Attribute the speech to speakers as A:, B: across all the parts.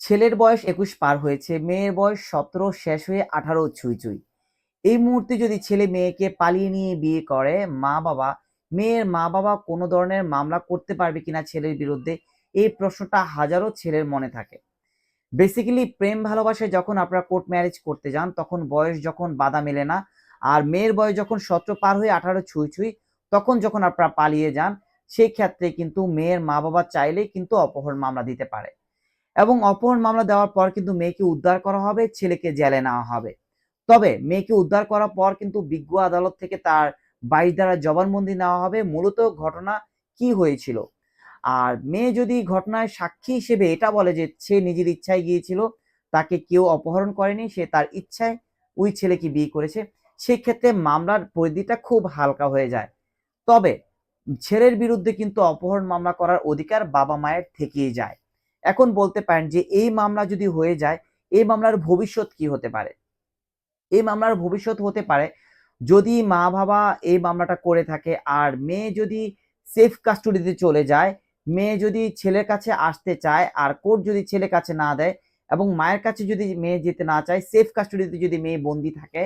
A: ছেলের বয়স একুশ পার হয়েছে, মেয়ের বয়স সতেরো, শেষ হয়ে আঠারো, ছুঁই ছুঁই। এই মুহূর্তে যদি ছেলে মেয়েকে পালিয়ে নিয়ে বিয়ে করে, মা বাবা, মেয়ের মা বাবা কোনো ধরনের মামলা করতে পারবে কিনা ছেলের বিরুদ্ধে, এই প্রশ্নটা হাজারো ছেলের মনে থাকে। বেসিক্যালি প্রেম ভালোবাসায় যখন আপনারা কোর্ট ম্যারেজ করতে যান, তখন বয়স যখন বাধা মেলে না, আর মেয়ের বয়স যখন সতেরো পার হয়ে আঠারো, ছুঁই ছুঁই, তখন যখন আপনারা পালিয়ে যান, সেই ক্ষেত্রে কিন্তু মেয়ের মা বাবা চাইলেই কিন্তু অপহরণ মামলা দিতে পারে। এবং অপহরণ মামলা দেওয়ার পর কিন্তু মেয়েকে উদ্ধার করা হবে, ছেলেকে জেলে নেওয়া হবে। তবে মেয়েকে উদ্ধার করার পর কিন্তু বিজ্ঞ আদালত থেকে তার বাইশ দ্বারা জবানবন্দি নেওয়া হবে। মূলত ঘটনা কি হয়েছিল? আর মেয়ে যদি ঘটনায় সাক্ষী হিসেবে এটা বলে যে সে নিজের ইচ্ছায় গিয়েছিল, তাকে কেউ অপহরণ করেনি, সে তার ইচ্ছায় ওই ছেলেকে বিয়ে করেছে, সেক্ষেত্রে মামলার পরিধিটা খুব হালকা হয়ে যায়। তবে ছেলের বিরুদ্ধে কিন্তু অপহরণ মামলা করার অধিকার বাবা মায়ের থেকেই যায়। এখন বলতে পারেন যে এই মামলা যদি হয়ে যায়, এই মামলার ভবিষ্যৎ কি হতে পারে? এই মামলার ভবিষ্যৎ হতে পারে যদি মা বাবা এই মামলাটা করে থাকে আর মেয়ে যদি সেফ কাস্টডিতে চলে যায়, মেয়ে যদি ছেলের কাছে আসতে চায় আর কোর্ট যদি ছেলের কাছে না দেয় এবং মায়ের কাছে যদি মেয়ে যেতে না চায় সেফ কাস্টডিতে যদি মেয়ে বন্দি থাকে,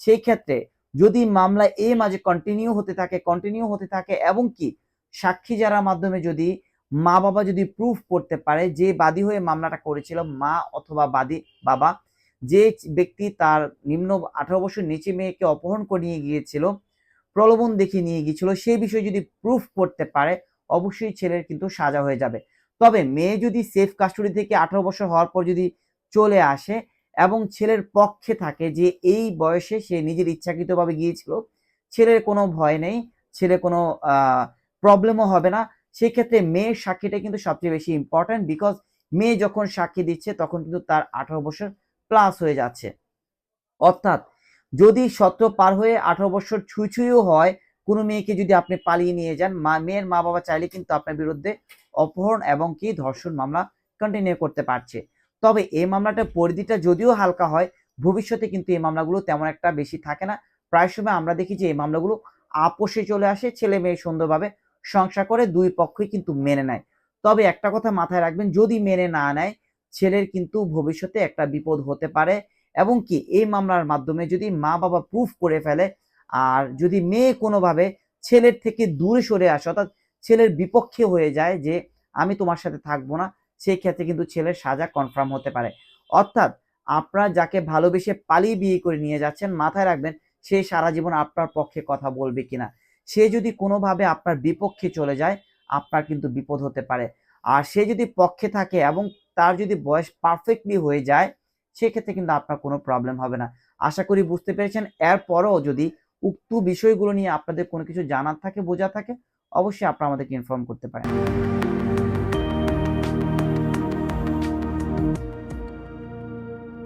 A: সেই ক্ষেত্রে যদি মামলা এই মাঝে কন্টিনিউ হতে থাকে কন্টিনিউ হতে থাকে এবং কি, সাক্ষী যারা মাধ্যমে যদি মা বাবা যদি প্রুফ করতে পারে যে বাদী হয়ে মামলাটা করেছিল মা অথবা বাদী বাবা, যে ব্যক্তি তার নিম্ন আঠারো বছর নিচে মেয়েকে অপহরণ করে নিয়ে গিয়েছিল, প্রলোভন দেখিয়ে নিয়ে গিয়েছিল সেই বিষয়ে যদি প্রুফ করতে পারে, অবশ্যই ছেলের কিন্তু সাজা হয়ে যাবে। তবে মেয়ে যদি সেফ কাস্টডি থেকে আঠারো বছর হওয়ার পর যদি চলে আসে এবং ছেলের পক্ষে থাকে যে এই বয়সে সে নিজের ইচ্ছাকৃতভাবে গিয়েছিল, ছেলের কোনো ভয় নেই, ছেলে কোনো প্রবলেমও হবে না। সেক্ষেত্রে মেয়ের সাক্ষীটা কিন্তু সবচেয়ে বেশি ইম্পর্ট্যান্ট বিকজ মেয়ে যখন সাক্ষী দিচ্ছে, তখন কিন্তু তার আঠারো বছর প্লাস হয়ে যাচ্ছে। অর্থাৎ যদি সতেরো পার হয়ে আঠারো বছর ছুঁই ছুঁইও হয়, কোনো মেয়েকে যদি আপনি পালিয়ে নিয়ে যান, মা, মেয়ের মা বাবা চাইলে কিন্তু আপনার বিরুদ্ধে অপহরণ এবং কি ধর্ষণ মামলা কন্টিনিউ করতে পারছে। তবে এই মামলাটার পরিধিটা যদিও হালকা হয়, ভবিষ্যতে কিন্তু এই মামলাগুলো তেমন একটা বেশি থাকে না। প্রায় সময় আমরা দেখি যে এই মামলাগুলো আপোষে চলে আসে ছেলে মেয়ে সুন্দরভাবে সংসার করে দুই পক্ষই কিন্তু মেনে নেয়। তবে একটা কথা মাথায় রাখবেন, যদি মেনে না নেয়, ছেলের কিন্তু ভবিষ্যতে একটা বিপদ হতে পারে এবং কি এই মামলার মাধ্যমে যদি মা বাবা প্রুফ করে ফেলে আর যদি মেয়ে কোনোভাবে ছেলের থেকে দূরে সরে আসে, অর্থাৎ ছেলের বিপক্ষে হয়ে যায় যে আমি তোমার সাথে থাকব না, সেই ক্ষেত্রে কিন্তু ছেলের সাজা কনফার্ম হতে পারে। অর্থাৎ আপনারা যাকে ভালোবেসে পালিয়ে বিয়ে করে নিয়ে যাচ্ছেন, মাথায় রাখবেন, সে সারা জীবন আপনার পক্ষে কথা বলবে কিনা। সে যদি কোনোভাবে আপনার বিপক্ষে চলে যায়, আপনার কিন্তু বিপদ হতে পারে। আর সে যদি পক্ষে থাকে এবং তার যদি বয়স পারফেক্টলি হয়ে যায়, সেক্ষেত্রে কিন্তু আপনার কোনো প্রবলেম হবে না। আশা করি বুঝতে পেরেছেন। এরপরও যদি উক্ত বিষয়গুলো নিয়ে আপনাদের কোনো কিছু জানার থাকে বোঝা থাকে, অবশ্যই আপনারা আমাদেরকে ইনফর্ম করতে পারেন।